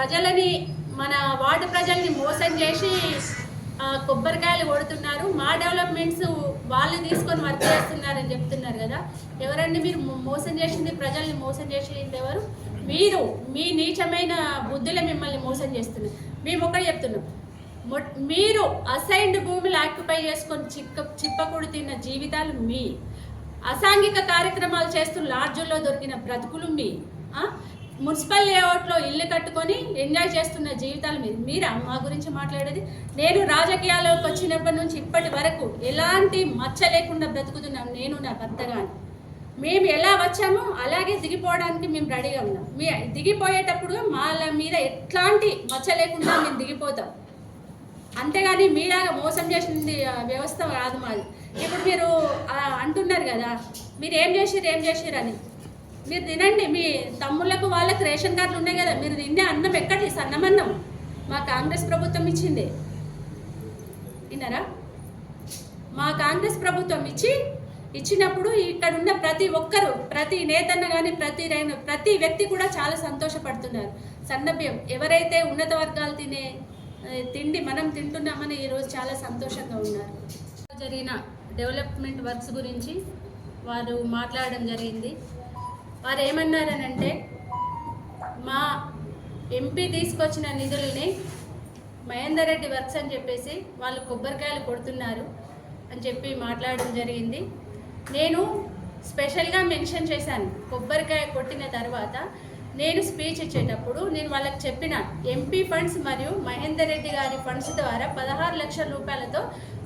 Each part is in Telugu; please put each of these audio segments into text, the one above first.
ప్రజలని మన వార్డు ప్రజల్ని మోసం చేసి కొబ్బరికాయలు కొడుతున్నారు. మా డెవలప్మెంట్స్ వాళ్ళు తీసుకొని వర్క్ చేస్తున్నారని చెప్తున్నారు కదా. ఎవరండి మీరు మోసం చేసింది? ప్రజల్ని మోసం చేసింది ఎవరు? మీరు మీ నీచమైన బుద్ధులే మిమ్మల్ని మోసం చేస్తున్నారు. మేము ఒకటి చెప్తున్నాం. మీరు అసైన్డ్ భూములు ఆక్యుపై చేసుకొని చిక్క చిప్పకూడు తిన్న జీవితాలు మీ. అసాంఘిక కార్యక్రమాలు చేస్తున్న లాడ్జుల్లో దొరికిన బ్రతుకులు మీ. మున్సిపల్ లేఅవుట్లో ఇల్లు కట్టుకొని ఎంజాయ్ చేస్తున్న జీవితాలు మీరు మీరా మా గురించి మాట్లాడేది. నేను రాజకీయాల్లోకి వచ్చినప్పటి నుంచి ఇప్పటి వరకు ఎలాంటి మచ్చ లేకుండా బ్రతుకుతున్నాం నేను నా భర్త కానీ మేము ఎలా వచ్చామో అలాగే దిగిపోవడానికి మేము రెడీగా ఉన్నాం. మీ దిగిపోయేటప్పుడు మాల మీద ఎట్లాంటి మచ్చ లేకుండా మేము దిగిపోతాం. అంతేగాని మీలాగా మోసం చేసింది వ్యవస్థ కాదు మాది. ఇప్పుడు మీరు అంటున్నారు కదా మీరు ఏం చేసిర్రు ఏం చేసిర్రు అని. మీరు తినండి. మీ తమ్ముళ్ళకు వాళ్ళకి రేషన్ కార్డులు ఉన్నాయి కదా మీరు తినే అన్నం ఎక్కడి సన్నమన్నం మా కాంగ్రెస్ ప్రభుత్వం ఇచ్చింది. విన్నారా మా కాంగ్రెస్ ప్రభుత్వం ఇచ్చి ఇచ్చినప్పుడు ఇక్కడ ఉన్న ప్రతి ఒక్కరు ప్రతి నేతన్న కానీ ప్రతి రైన ప్రతి వ్యక్తి కూడా చాలా సంతోషపడుతున్నారు. సన్నభ్యం ఎవరైతే ఉన్నత వర్గాలు తినే తిండి మనం తింటున్నామని ఈరోజు చాలా సంతోషంగా ఉన్నారు. జరిగిన డెవలప్మెంట్ వర్క్స్ గురించి వారు మాట్లాడడం జరిగింది. వారు ఏమన్నారనంటే మా ఎంపీ తీసుకొచ్చిన నిధుల్ని మహేందర్ రెడ్డి వర్క్స్ అని చెప్పేసి వాళ్ళు కొబ్బరికాయలు కొడుతున్నారు అని చెప్పి మాట్లాడడం జరిగింది. నేను స్పెషల్గా మెన్షన్ చేశాను కొబ్బరికాయ కొట్టిన తర్వాత. నేను స్పీచ్ ఇచ్చేటప్పుడు నేను వాళ్ళకి చెప్పిన ఎంపీ ఫండ్స్ మరియు మహేందర్ రెడ్డి గారి ఫండ్స్ ద్వారా పదహారు లక్షల రూపాయలతో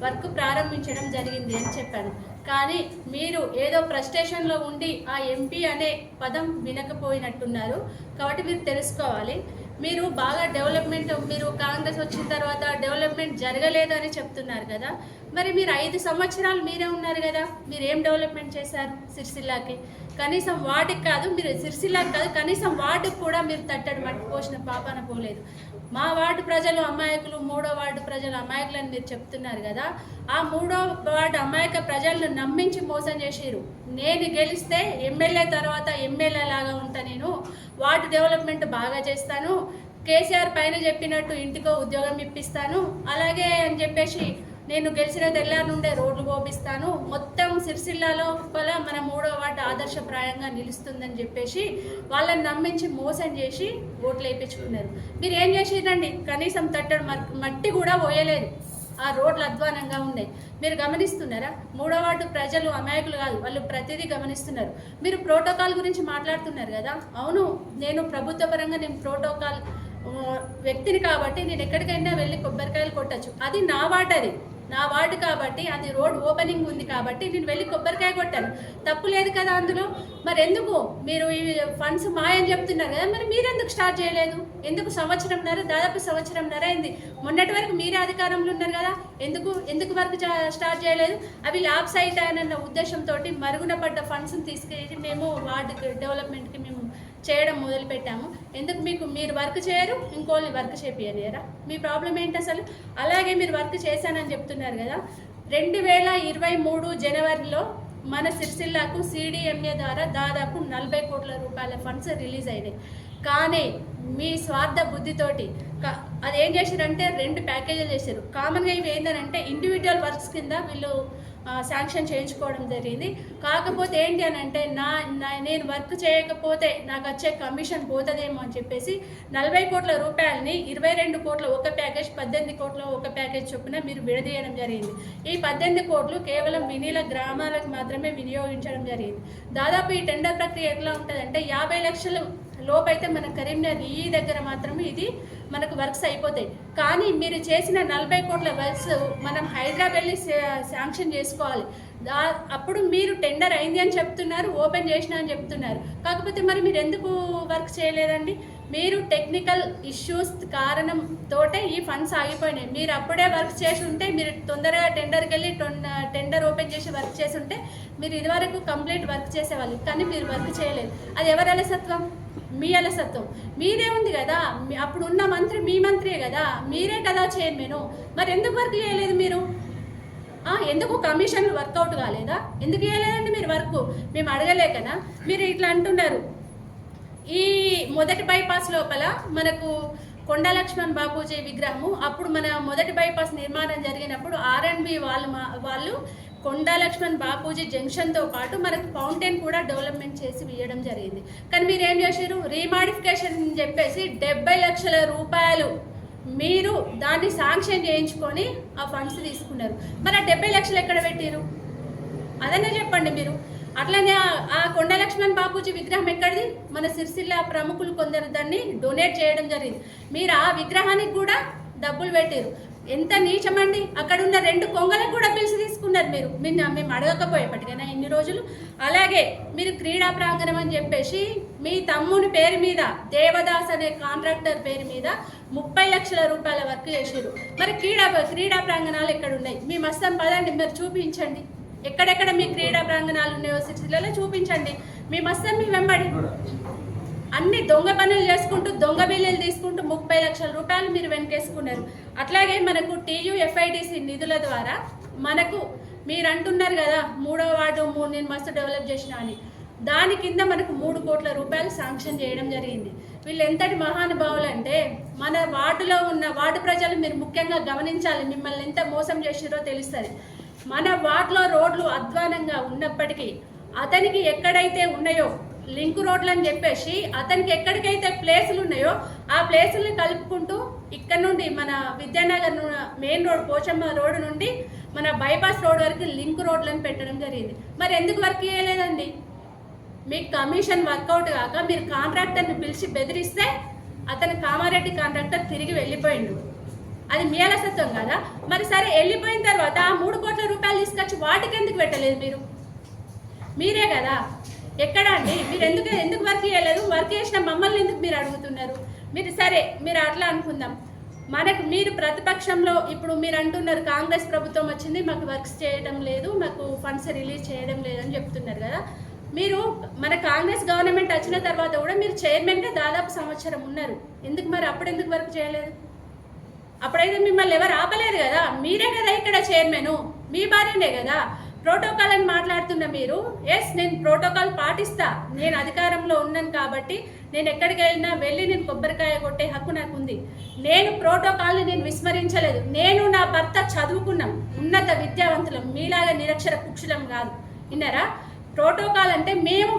వర్క్ ప్రారంభించడం జరిగింది అని చెప్పాను. కానీ మీరు ఏదో ఫ్రస్ట్రేషన్లో ఉండి ఆ ఎంపీ అనే పదం వినకపోయినట్టున్నారు. కాబట్టి మీరు తెలుసుకోవాలి. మీరు బాగా డెవలప్మెంట్ మీరు కాంగ్రెస్ వచ్చిన తర్వాత డెవలప్మెంట్ జరగలేదు అని చెప్తున్నారు కదా. మరి మీరు ఐదు సంవత్సరాలు మీరే ఉన్నారు కదా. మీరు ఏం డెవలప్మెంట్ చేశారు సిరిసిల్లాకి? కనీసం వాటికి కాదు మీరు సిరిసిల్లాకి కాదు కనీసం వాటికి కూడా మీరు తట్టడం మట్టి పోసిన పాపాన పోలేదు. మా వార్డు ప్రజలు అమాయకులు మూడో వార్డు ప్రజలు అమాయకులు అని మీరు చెప్తున్నారు కదా ఆ మూడో వార్డు అమాయక ప్రజలను నమ్మించి మోసం చేసిరు నేను గెలిస్తే ఎమ్మెల్యే తర్వాత ఎమ్మెల్యే లాగా ఉంటా నేను వార్డు డెవలప్మెంట్ బాగా చేస్తాను కేసీఆర్ పైన చెప్పినట్టు ఇంటికో ఉద్యోగం ఇప్పిస్తాను అలాగే అని చెప్పేసి నేను గెలిచిన తెల్లారి నుండే రోడ్లు పోపిస్తాను మొత్తం సిరిసిల్లాలో పల మన మూడో వార్డు ఆదర్శప్రాయంగా నిలుస్తుందని చెప్పేసి వాళ్ళని నమ్మించి మోసం చేసి ఓట్లు వేయించుకున్నారు. మీరు ఏం చేసిరండి కనీసం తట్టడు మట్టి కూడా పోయలేదు. ఆ రోడ్లు అధ్వానంగా ఉన్నాయి. మీరు గమనిస్తున్నారా? మూడో వార్డు ప్రజలు అమాయకులు కాదు వాళ్ళు ప్రతిదీ గమనిస్తున్నారు. మీరు ప్రోటోకాల్ గురించి మాట్లాడుతున్నారు కదా? అవును నేను ప్రభుత్వ పరంగా నేను ప్రోటోకాల్ వ్యక్తిని కాబట్టి నేను ఎక్కడికైనా వెళ్ళి కొబ్బరికాయలు కొట్టచ్చు. అది నా వాటది నా వార్డు కాబట్టి అది రోడ్ ఓపెనింగ్ ఉంది కాబట్టి నేను వెళ్ళి కొబ్బరికాయ కొట్టాను. తప్పు లేదు కదా అందులో? మరి ఎందుకు? మీరు ఈ ఫండ్స్ మాయని చెప్తున్నారు కదా మరి మీరెందుకు స్టార్ట్ చేయలేదు? ఎందుకు సంవత్సరంన్నర దాదాపు సంవత్సరంన్నర అయింది? మొన్నటి వరకు మీరే అధికారంలో ఉన్నారు కదా ఎందుకు ఎందుకు వరకు చా- స్టార్ట్ చేయలేదు? అవి ల్యాబ్స్ అవుతాయన్న ఉద్దేశంతో మరుగున పడ్డ ఫండ్స్ని తీసుకెళ్ళి మేము వార్డు డెవలప్మెంట్కి మేము చేయడం మొదలుపెట్టాము. ఎందుకు మీకు మీరు వర్క్ చేయరు ఇంకోళ్ళని వర్క్ చేపియలేరా మీ ప్రాబ్లం ఏంటి అసలు? అలాగే మీరు వర్క్ చేశానని చెప్తున్నారు కదా. రెండు వేల ఇరవై మూడు జనవరిలో మన సిరిసిల్లాకు సిడిఎంఏ ద్వారా దాదాపు నలభై కోట్ల రూపాయల ఫండ్స్ రిలీజ్ అయినాయి. కానీ మీ స్వార్థ బుద్ధితోటి అది ఏం చేశారంటే రెండు ప్యాకేజీలు చేశారు. కామన్గా ఇవి ఏంటంటే ఇండివిజువల్ వర్క్స్ కింద వీళ్ళు శాంక్షన్ చేయించుకోవడం జరిగింది. కాకపోతే ఏంటి అని అంటే నా నా- నేను వర్క్ చేయకపోతే నాకు వచ్చే కమిషన్ పోతుందేమో అని చెప్పేసి నలభై కోట్ల రూపాయలని ఇరవై రెండు కోట్ల ఒక ప్యాకేజ్ పద్దెనిమిది కోట్ల ఒక ప్యాకేజ్ చొప్పున మీరు విడదీయడం జరిగింది. ఈ పద్దెనిమిది కోట్లు కేవలం వినీల గ్రామాలకు మాత్రమే వినియోగించడం జరిగింది. దాదాపు ఈ టెండర్ ప్రక్రియ ఎట్లా ఉంటుందంటే యాభై లక్షలు లోపైతే మన కరీంనగర్ ఈ దగ్గర మాత్రమే ఇది మనకు వర్క్స్ అయిపోతాయి. కానీ మీరు చేసిన నలభై కోట్ల వర్క్స్ మనం హైదరాబాద్ వెళ్ళి శాంక్షన్ చేసుకోవాలి. దా అప్పుడు మీరు టెండర్ అయింది అని చెప్తున్నారు ఓపెన్ చేసిన అని చెప్తున్నారు. కాకపోతే మరి మీరు ఎందుకు వర్క్ చేయలేదండి? మీరు టెక్నికల్ ఇష్యూస్ కారణం తోటే ఈ ఫండ్స్ ఆగిపోయినాయి. మీరు అప్పుడే వర్క్ చేసి ఉంటే మీరు తొందరగా టెండర్కి వెళ్ళి టెండర్ ఓపెన్ చేసి వర్క్ చేసి ఉంటే మీరు ఇదివరకు కంప్లీట్ వర్క్ చేసేవాళ్ళు. కానీ మీరు వర్క్ చేయలేదు. అది ఎవరి అలసత్వం? మీ అలసత్వం. మీరే ఉంది కదా అప్పుడు ఉన్న మంత్రి మీ మంత్రే కదా మీరే కదా చైర్మన్ మరి ఎందుకు వర్క్ చేయలేదు మీరు? ఎందుకు కమిషన్ వర్కౌట్ కాలేదా? ఎందుకు చేయలేదండి మీరు వర్క్ మేము అడగలేకనా మీరు ఇట్లా అంటున్నారు. ఈ మొదటి బైపాస్ లోపల మనకు కొండ లక్ష్మణ్ బాపూజీ విగ్రహము అప్పుడు మన మొదటి బైపాస్ నిర్మాణం జరిగినప్పుడు ఆర్ అండ్ బి వాళ్ళు మా- వాళ్ళు కొండా లక్ష్మణ్ బాపూజీ జంక్షన్తో పాటు మనకు ఫౌంటైన్ కూడా డెవలప్మెంట్ చేసి ఇవ్వడం జరిగింది. కానీ మీరు ఏం చేశారు? రీమాడిఫికేషన్ అని చెప్పేసి డెబ్బై లక్షల రూపాయలు మీరు దాన్ని శాంక్షన్ చేయించుకొని ఆ ఫండ్స్ తీసుకున్నారు. మరి ఆ డెబ్బై లక్షలు ఎక్కడ పెట్టారు? అదనే చెప్పండి మీరు. అట్లనే ఆ- ఆ కొండ లక్ష్మణ్ బాపూజీ విగ్రహం ఎక్కడిది? మన సిరిసిల్ల ప్రముఖులు కొందరు దాన్ని డొనేట్ చేయడం జరిగింది. మీరు ఆ విగ్రహానికి కూడా డబ్బులు పెట్టారు. ఎంత నీచమండి? అక్కడ ఉన్న రెండు కొంగలకు కూడా పిలిచి తీసుకున్నారు మీరు. మీరు మేము అడగకపోయేపటికైనా ఇన్ని రోజులు. అలాగే మీరు క్రీడా ప్రాంగణం అని చెప్పేసి మీ తమ్ముని పేరు మీద దేవదాస్ అనే కాంట్రాక్టర్ పేరు మీద ముప్పై లక్షల రూపాయల వరకు చేసారు మరి క్రీడా క్రీడా ప్రాంగణాలు ఎక్కడ ఉన్నాయి మీ మస్తం పదండి మీరు చూపించండి. ఎక్కడెక్కడ మీ క్రీడా ప్రాంగణాలు ఉన్నాయో సిటీలలో చూపించండి. మీ మస్తం మీ వెంబడి. అన్ని దొంగ పనులు చేసుకుంటూ దొంగ బిల్లులు తీసుకుంటూ ముప్పై లక్షల రూపాయలు మీరు వెనకేసుకున్నారు. అట్లాగే మనకు టీయూ ఎఫ్ఐడిసి నిధుల ద్వారా మనకు మీరు అంటున్నారు కదా మూడో వార్డు మూడు నేను మస్తు డెవలప్ చేసిన అని. దాని కింద మనకు మూడు కోట్ల రూపాయలు శాంక్షన్ చేయడం జరిగింది. వీళ్ళు ఎంతటి మహానుభావులు అంటే మన వార్డులో ఉన్న వార్డు ప్రజలు మీరు ముఖ్యంగా గమనించాలి మిమ్మల్ని ఎంత మోసం చేసిరో తెలుస్తుంది. మన వార్డులో రోడ్లు అధ్వానంగా ఉన్నప్పటికీ అతనికి ఎక్కడైతే ఉన్నాయో లింక్ రోడ్లు అని చెప్పేసి అతనికి ఎక్కడికైతే ప్లేసులు ఉన్నాయో ఆ ప్లేసుల్ని కలుపుకుంటూ ఇక్కడ నుండి మన విద్యానగర్ ను- మెయిన్ రోడ్ పోచమ్మ రోడ్ నుండి మన బైపాస్ రోడ్ వరకు లింక్ రోడ్లను పెట్టడం జరిగింది. మరి ఎందుకు వర్క్ చేయలేదండి? మీకు కమిషన్ వర్కౌట్ కాక మీరు కాంట్రాక్టర్ని పిలిచి బెదిరిస్తే అతను కామారెడ్డి కాంట్రాక్టర్ తిరిగి వెళ్ళిపోయిండు. అది మీ అలసత్వం కదా? మరి సరే వెళ్ళిపోయిన తర్వాత ఆ మూడు కోట్ల రూపాయలు తీసుకొచ్చి వాటికి ఎందుకు పెట్టలేదు మీరు? మీరే కదా. ఎక్కడ అండి? మీరు ఎందుకు ఎందుకు వర్క్ చేయలేదు? వర్క్ చేసిన మమ్మల్ని ఎందుకు మీరు అడుగుతున్నారు? మీరు సరే మీరు అట్లా అనుకుందాం. మనకు మీరు ప్రతిపక్షంలో ఇప్పుడు మీరు అంటున్నారు కాంగ్రెస్ ప్రభుత్వం వచ్చింది మాకు వర్క్స్ చేయడం లేదు మాకు ఫండ్స్ రిలీజ్ చేయడం లేదని చెప్తున్నారు కదా. మీరు మన కాంగ్రెస్ గవర్నమెంట్ వచ్చిన తర్వాత కూడా మీరు చైర్మన్గా దాదాపు సంవత్సరం ఉన్నారు. ఎందుకు మరి అప్పుడు ఎందుకు వర్క్ చేయలేదు? అప్పుడైతే మిమ్మల్ని ఎవరు ఆపలేదు కదా? మీరే కదా ఇక్కడ చైర్మన్ మీ భార్యనే కదా. ప్రోటోకాల్ అని మాట్లాడుతున్న మీరు ఎస్ నేను ప్రోటోకాల్ పాటిస్తా నేను అధికారంలో ఉన్నాను కాబట్టి నేను ఎక్కడికి వెళ్ళినా వెళ్ళి నేను కొబ్బరికాయ కొట్టే హక్కు నాకు ఉంది నేను ప్రోటోకాల్ని నేను విస్మరించలేదు. నేను నా భర్త చదువుకున్నాం ఉన్నత విద్యావంతులం మీలాగా నిరక్షర కుక్షులం కాదు. విన్నారా? ప్రోటోకాల్ అంటే మేము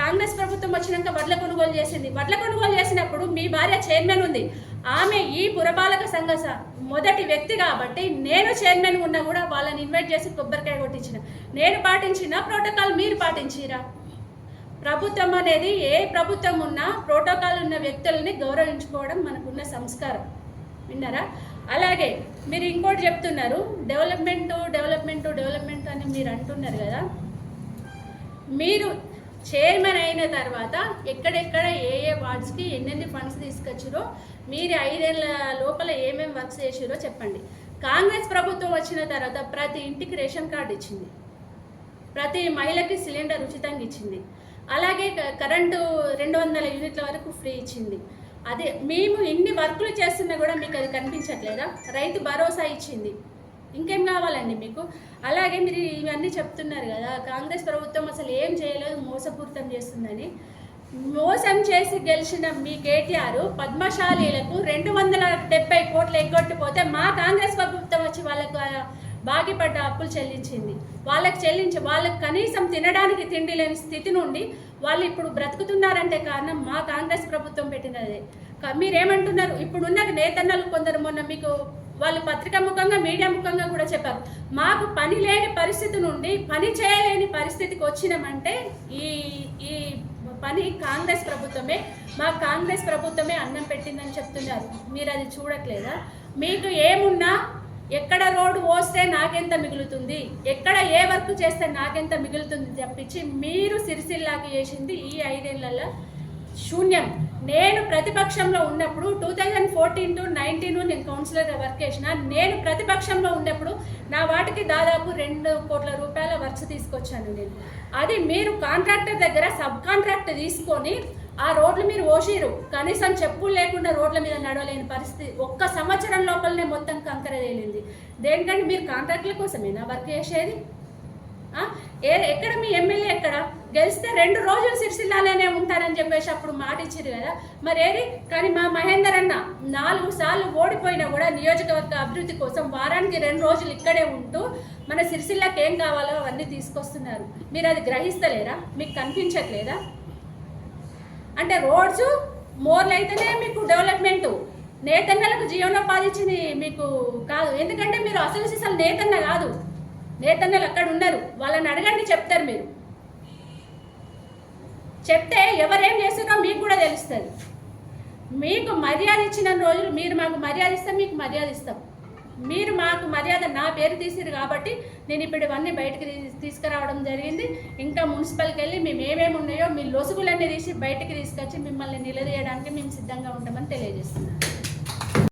కాంగ్రెస్ ప్రభుత్వం వచ్చినాక వడ్ల కొనుగోలు చేసింది. వడ్ల కొనుగోలు చేసినప్పుడు మీ భార్య చైర్మన్ ఉంది. ఆమె ఈ పురపాలక సంఘ మొదటి వ్యక్తి కాబట్టి నేను చైర్మన్ ఉన్నా కూడా వాళ్ళని ఇన్వైట్ చేసి కొబ్బరికాయ కొట్టించిన. నేను పాటించిన ప్రోటోకాల్ మీరు పాటించిరా? ప్రభుత్వం అనేది ఏ ప్రభుత్వం ఉన్నా ప్రోటోకాల్ ఉన్న వ్యక్తుల్ని గౌరవించుకోవడం మనకున్న సంస్కారం. విన్నారా? అలాగే మీరు ఇంకోటి చెప్తున్నారు డెవలప్మెంట్ డెవలప్మెంట్ డెవలప్మెంట్ అని మీరు అంటున్నారు కదా. మీరు చైర్మన్ అయిన తర్వాత ఎక్కడెక్కడ ఏ ఏ వార్డ్స్కి ఎన్నెన్ని ఫండ్స్ తీసుకొచ్చారో మీరు ఐదేళ్ళ లోపల ఏమేమి వర్క్స్ చేసిరో చెప్పండి. కాంగ్రెస్ ప్రభుత్వం వచ్చిన తర్వాత ప్రతి ఇంటికి రేషన్ కార్డు ఇచ్చింది. ప్రతి మహిళకి సిలిండర్ ఉచితంగా ఇచ్చింది. అలాగే క- కరెంటు రెండు వందల యూనిట్ల వరకు ఫ్రీ ఇచ్చింది. అదే మేము ఇన్ని వర్కులు చేస్తున్నా కూడా మీకు అది కనిపించట్లేదా? రైతు భరోసా ఇచ్చింది. ఇంకేం కావాలండి మీకు? అలాగే మీరు ఇవన్నీ చెప్తున్నారు కదా కాంగ్రెస్ ప్రభుత్వం అసలు ఏం చేయలేదు మోసపూరితం చేస్తుందని. మోసం చేసి గెలిచిన మీ కేటీఆర్ పద్మశాలీలకు రెండు వందల డెబ్బై కోట్లు ఎగ్గొట్టిపోతే మా కాంగ్రెస్ ప్రభుత్వం వచ్చి వాళ్ళకు బాగిపడ్డ అప్పులు చెల్లించింది. వాళ్ళకి చెల్లించి వాళ్ళకి కనీసం తినడానికి తిండి లేని స్థితి నుండి వాళ్ళు ఇప్పుడు బ్రతుకుతున్నారంటే కారణం మా కాంగ్రెస్ ప్రభుత్వం పెట్టినదే. మీరేమంటున్నారు? ఇప్పుడున్న నేతన్నలు కొందరు మొన్న మీకు వాళ్ళు పత్రికా ముఖంగా మీడియా ముఖంగా కూడా చెప్పారు. మాకు పని లేని పరిస్థితి నుండి పని చేయలేని పరిస్థితికి వచ్చినామంటే ఈ ఈ పని కాంగ్రెస్ ప్రభుత్వమే. మా కాంగ్రెస్ ప్రభుత్వమే అన్నం పెట్టిందని చెప్తున్నారు. మీరు అది చూడట్లేదా? మీకు ఏమున్నా ఎక్కడ రోడ్డు పోస్తే నాకెంత మిగులుతుంది? ఎక్కడ ఏ వర్క్ చేస్తే నాకెంత మిగులుతుంది? తప్పించి మీరు సిరిసిల్లాకి చేసింది ఈ ఐదేళ్ళలో శూన్యం. నేను ప్రతిపక్షంలో ఉన్నప్పుడు two thousand fourteen to nineteen నేను కౌన్సిలర్గా వర్క్ చేసిన నేను ప్రతిపక్షంలో ఉన్నప్పుడు నా వాటికి దాదాపు రెండు కోట్ల రూపాయల వర్క్స్ తీసుకొచ్చాను నేను. అది మీరు కాంట్రాక్టర్ దగ్గర సబ్ కాంట్రాక్ట్ తీసుకొని ఆ రోడ్లు మీరు ఓసిరు కనీసం చెప్పులు లేకుండా రోడ్ల మీద నడవలేని పరిస్థితి. ఒక్క సంవత్సరం లోపలనే మొత్తం కంకర తేలింది. దేనికంటే మీరు కాంట్రాక్ట్ల కోసమేనా వర్క్ చేసేది? ఏ ఎక్కడ మీ ఎమ్మెల్యే ఎక్కడ? గెలిస్తే రెండు రోజులు సిరిసిల్లాలోనే ఉంటారని చెప్పేసి అప్పుడు మాట ఇచ్చారు కదా. మరి ఏది కానీ మా మహేందర్ అన్న నాలుగు సార్లు ఓడిపోయినా కూడా నియోజకవర్గ అభివృద్ధి కోసం వారానికి రెండు రోజులు ఇక్కడే ఉంటూ మన సిరిసిల్లకి ఏం కావాలో అవన్నీ తీసుకొస్తున్నారు. మీరు అది గ్రహిస్తలేరా? మీకు కనిపించట్లేదా? అంటే రోడ్స్ మోర్లు అయితేనే మీకు డెవలప్మెంట్. నేతన్నలకు జీవనోపాధి ఇచ్చింది మీకు కాదు. ఎందుకంటే మీరు అసలు అసలు నేతన్న కాదు. నేతన్నలు అక్కడ ఉన్నారు. వాళ్ళని అడగండి చెప్తారు మీరు. చెప్తే ఎవరేం చేస్తారో మీకు కూడా తెలుస్తుంది. మీకు మర్యాద ఇచ్చిన రోజులు మీరు మాకు మర్యాద ఇస్తే మీకు మర్యాద ఇస్తాం. మీరు మాకు మర్యాద నా పేరు తీసిరు కాబట్టి నేను ఇప్పుడు ఇవన్నీ బయటకు తీసుకురావడం జరిగింది. ఇంకా మున్సిపల్కి వెళ్ళి మేము ఏమేమి ఉన్నాయో మీ లొసుగులన్నీ తీసి బయటకు తీసుకొచ్చి మిమ్మల్ని నిలదీయడానికి మేము సిద్ధంగా ఉంటామని తెలియజేస్తున్నాను